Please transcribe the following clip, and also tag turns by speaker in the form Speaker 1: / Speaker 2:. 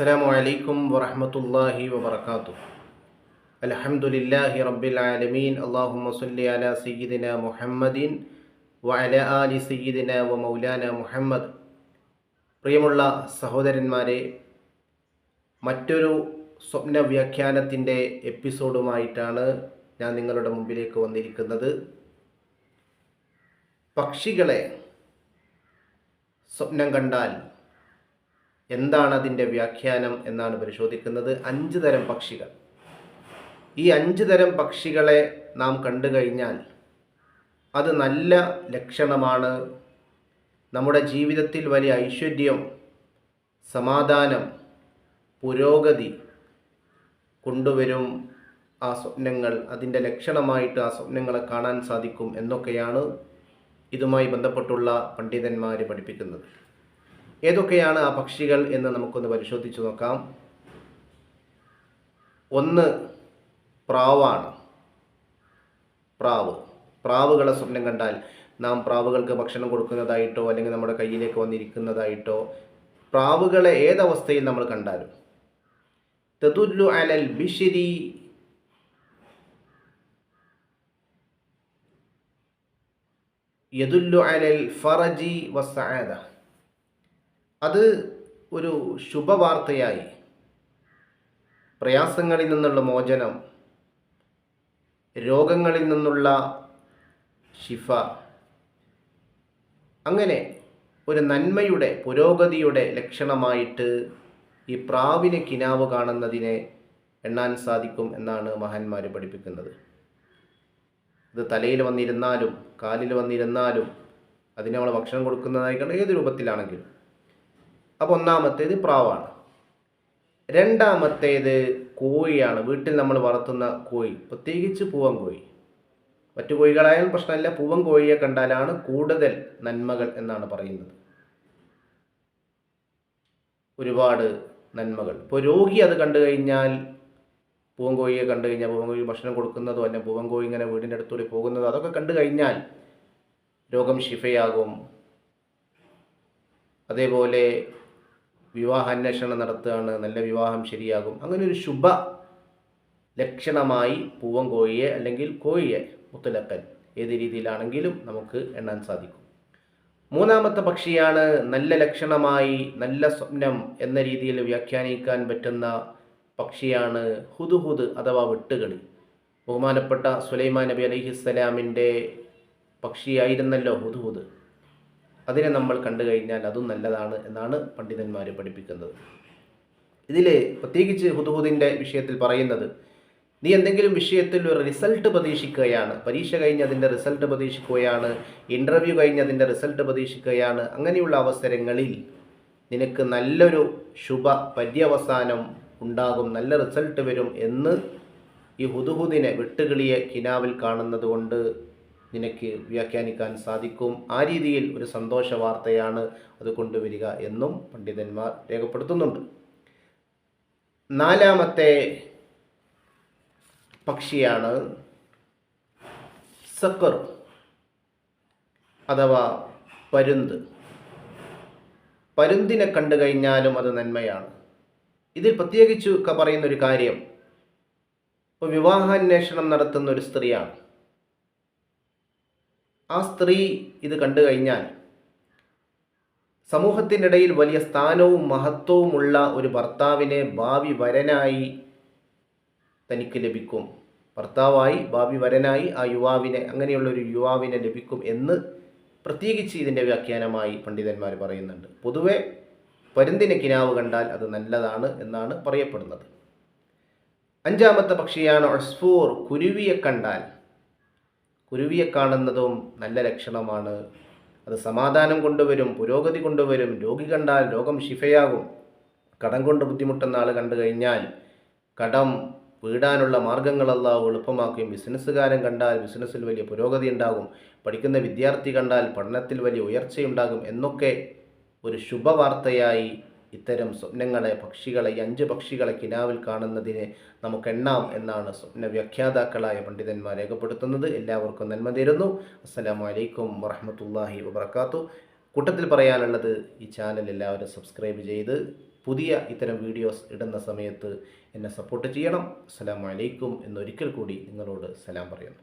Speaker 1: السلام عليكم ورحمة الله وبركاته الحمد لله رب العالمين اللهم صل على سيدنا محمد وعلى آل سيدنا ومولانا മുഹമ്മദ് പ്രിയമുള്ള സഹോദരന്മാരെ മറ്റൊരു സ്വപ്ന വ്യാഖ്യാനത്തിൻ്റെ എപ്പിസോഡുമായിട്ടാണ് ഞാൻ നിങ്ങളുടെ മുമ്പിലേക്ക് വന്നിരിക്കുന്നത് പക്ഷികളെ സ്വപ്നം കണ്ടാൽ എന്താണ് അതിന്റെ വ്യാഖ്യാനം എന്നാണ് പരിശോധിക്കുന്നത്. അഞ്ച് തരം പക്ഷികൾ. ഈ അഞ്ച് തരം പക്ഷികളെ നാം കണ്ടു കഴിഞ്ഞാൽ അത് നല്ല ലക്ഷണമാണ്. നമ്മുടെ ജീവിതത്തിൽ വലിയ ഐശ്വര്യം സമാധാനം പുരോഗതി കൊണ്ടുവരും ആ സ്വപ്നങ്ങൾ. അതിന്റെ ലക്ഷണമായിട്ട് ആ സ്വപ്നങ്ങളെ കാണാൻ സാധിക്കും എന്നൊക്കെയാണ് ഇതുമായി ബന്ധപ്പെട്ടുള്ള പണ്ഡിതന്മാർ പഠിപ്പിക്കുന്നത്. ഏതൊക്കെയാണ് ആ പക്ഷികൾ എന്ന് നമുക്കൊന്ന് പരിശോധിച്ച് നോക്കാം. ഒന്ന് പ്രാവാണ്. പ്രാവ്. പ്രാവുകളെ സ്വപ്നം കണ്ടാൽ നാം പ്രാവുകൾക്ക് ഭക്ഷണം കൊടുക്കുന്നതായിട്ടോ അല്ലെങ്കിൽ നമ്മുടെ കയ്യിലേക്ക് വന്നിരിക്കുന്നതായിട്ടോ പ്രാവുകളെ ഏതവസ്ഥയിൽ നമ്മൾ കണ്ടാലും. തതുല്ലു അലൽ ബിഷിരി. യദുല്ലു അലൽ ഫറജി വസ്സാദ അത് ഒരു ശുഭവാർത്തയായി. പ്രയാസങ്ങളിൽ നിന്നുള്ള മോചനം രോഗങ്ങളിൽ നിന്നുള്ള ശിഫ. അങ്ങനെ ഒരു നന്മയുടെ പുരോഗതിയുടെ ലക്ഷണമായിട്ട് ഈ പ്രാവിനെ കിനാവ് കാണുന്നതിനെ എണ്ണാൻ സാധിക്കും എന്നാണ് മഹാന്മാർ പഠിപ്പിക്കുന്നത്. ഇത് തലയിൽ വന്നിരുന്നാലും കാലിൽ വന്നിരുന്നാലും അതിനെ നമ്മൾ ഭക്ഷണം കൊടുക്കുന്നതായിക്കൊണ്ട് ഏത് രൂപത്തിലാണെങ്കിലും. അപ്പോൾ ഒന്നാമത്തേത് പ്രാവാണ്. രണ്ടാമത്തേത് കോഴിയാണ്. വീട്ടിൽ നമ്മൾ വളർത്തുന്ന കോഴി. പ്രത്യേകിച്ച് പൂവൻ കോഴി. മറ്റു കോഴികളായാലും പ്രശ്നമില്ല. പൂവൻ കോഴിയെ കണ്ടാലാണ് കൂടുതൽ നന്മകൾ എന്നാണ് പറയുന്നത്. ഒരുപാട് നന്മകൾ. ഇപ്പോൾ രോഗി അത് കണ്ടു കഴിഞ്ഞാൽ പൂവൻ കോഴിയെ കണ്ടു കഴിഞ്ഞാൽ പൂവൻ കോഴി ഭക്ഷണം കൊടുക്കുന്നതോ അല്ലെങ്കിൽ പൂവൻ കോഴി ഇങ്ങനെ വീടിന്റെ അടുത്തൂടെ പോകുന്നതോ അതൊക്കെ കണ്ടു കഴിഞ്ഞാൽ രോഗം ശിഫയാകും. അതേപോലെ വിവാഹ അന്വേഷണം നടത്തുകയാണ് നല്ല വിവാഹം ശരിയാകും. അങ്ങനെ ഒരു ശുഭ ലക്ഷണമായി പൂവം കോഴിയെ അല്ലെങ്കിൽ കോഴിയെ മുത്തലക്കൻ ഏത് രീതിയിലാണെങ്കിലും നമുക്ക് എണ്ണാൻ സാധിക്കും. മൂന്നാമത്തെ പക്ഷിയാണ് നല്ല ലക്ഷണമായി നല്ല സ്വപ്നം എന്ന രീതിയിൽ വ്യാഖ്യാനിക്കാൻ പറ്റുന്ന പക്ഷിയാണ് ഹുദുഹുദ് അഥവാ വെട്ടുകളി. ബഹുമാനപ്പെട്ട സുലൈമാൻ നബി അലഹിസ്സലാമിന്റെ പക്ഷിയായിരുന്നല്ലോ ഹുദുഹുദ്. അതിനെ നമ്മൾ കണ്ടു കഴിഞ്ഞാൽ അതും നല്ലതാണ് എന്നാണ് പണ്ഡിതന്മാർ പഠിപ്പിക്കുന്നത്. ഇതിൽ പ്രത്യേകിച്ച് ഹുദുഹുദിന്റെ വിഷയത്തിൽ പറയുന്നത് നീ എന്തെങ്കിലും വിഷയത്തിൽ ഒരു റിസൾട്ട് പ്രതീക്ഷിക്കുകയാണ് പരീക്ഷ കഴിഞ്ഞ് അതിന്റെ റിസൾട്ട് പ്രതീക്ഷിക്കുകയാണ് ഇന്റർവ്യൂ കഴിഞ്ഞ് അതിന്റെ റിസൾട്ട് പ്രതീക്ഷിക്കുകയാണ് അങ്ങനെയുള്ള അവസരങ്ങളിൽ നിനക്ക് നല്ലൊരു ശുഭ പര്യവസാനം ഉണ്ടാകും നല്ല റിസൾട്ട് വരും എന്ന് ഈ ഹുദുഹുദിനെ വെട്ടുകിളിയെ കിനാവിൽ കാണുന്നത് കൊണ്ട് നിനക്ക് വ്യാഖ്യാനിക്കാൻ സാധിക്കും. ആ രീതിയിൽ ഒരു സന്തോഷ വാർത്തയാണ് അത് കൊണ്ടുവരിക എന്നും പണ്ഡിതന്മാർ രേഖപ്പെടുത്തുന്നുണ്ട്. നാലാമത്തെ പക്ഷിയാണ് സക്കർ അഥവാ പരുന്ത്. പരുന്തിനെ കണ്ടു കഴിഞ്ഞാലും അത് നന്മയാണ്. ഇതിൽ പ്രത്യേകിച്ച് പറയുന്നൊരു കാര്യം ഇപ്പോൾ വിവാഹാന്വേഷണം നടത്തുന്ന ഒരു സ്ത്രീയാണ്. ആ സ്ത്രീ ഇത് കണ്ടു കഴിഞ്ഞാൽ സമൂഹത്തിനിടയിൽ വലിയ സ്ഥാനവും മഹത്വവുമുള്ള ഒരു ഭർത്താവിനെ ഭാവി വരനായി തനിക്ക് ലഭിക്കും. ഭർത്താവായി ഭാവി വരനായി ആ യുവാവിനെ അങ്ങനെയുള്ള ഒരു യുവാവിനെ ലഭിക്കും എന്ന് പ്രത്യേകിച്ച് ഇതിന്റെ വ്യാഖ്യാനമായി പണ്ഡിതന്മാർ പറയുന്നുണ്ട്. പൊതുവെ പരുന്തിനെ കിനാവ് കണ്ടാൽ അത് നല്ലതാണ് എന്നാണ് പറയപ്പെടുന്നത്. അഞ്ചാമത്തെ പക്ഷിയാണ് ഒസ്ഫൂർ. കുരുവിയെ കണ്ടാൽ കുരുവിയെ കാണുന്നതും നല്ല ലക്ഷണമാണ്. അത് സമാധാനം കൊണ്ടുവരും പുരോഗതി കൊണ്ടുവരും രോഗി കണ്ടാൽ രോഗം ശിഫയാകും. കടം കൊണ്ട് ബുദ്ധിമുട്ടുന്ന ആൾ കണ്ടു കഴിഞ്ഞാൽ കടം വീടാനുള്ള മാർഗങ്ങളെല്ലാം എളുപ്പമാക്കുകയും ബിസിനസ്സുകാരൻ കണ്ടാൽ ബിസിനസ്സിൽ വലിയ പുരോഗതി ഉണ്ടാകും. പഠിക്കുന്ന വിദ്യാർത്ഥി കണ്ടാൽ പഠനത്തിൽ വലിയ ഉയർച്ചയുണ്ടാകും എന്നൊക്കെ ഒരു ശുഭവാർത്തയായി ഇത്തരം സ്വപ്നങ്ങളെ പക്ഷികളെ അഞ്ച് പക്ഷികളെ കിനാവിൽ കാണുന്നതിനെ നമുക്കെണ്ണാം എന്നാണ് സ്വപ്ന വ്യാഖ്യാതാക്കളായ പണ്ഡിതന്മാർ രേഖപ്പെടുത്തുന്നത്. എല്ലാവർക്കും നന്മ തരുന്നു. അസ്സലാമു അലൈക്കും വറഹമത്തല്ലാഹി വബർക്കാത്തു കൂട്ടത്തിൽ പറയാനുള്ളത് ഈ ചാനൽ എല്ലാവരും സബ്സ്ക്രൈബ് ചെയ്ത് പുതിയ ഇത്തരം വീഡിയോസ് ഇടുന്ന സമയത്ത് എന്നെ സപ്പോർട്ട് ചെയ്യണം. അസ്സലാമു അലൈക്കും എന്നൊരിക്കൽ കൂടി നിങ്ങളോട് സലാം പറയുന്നു.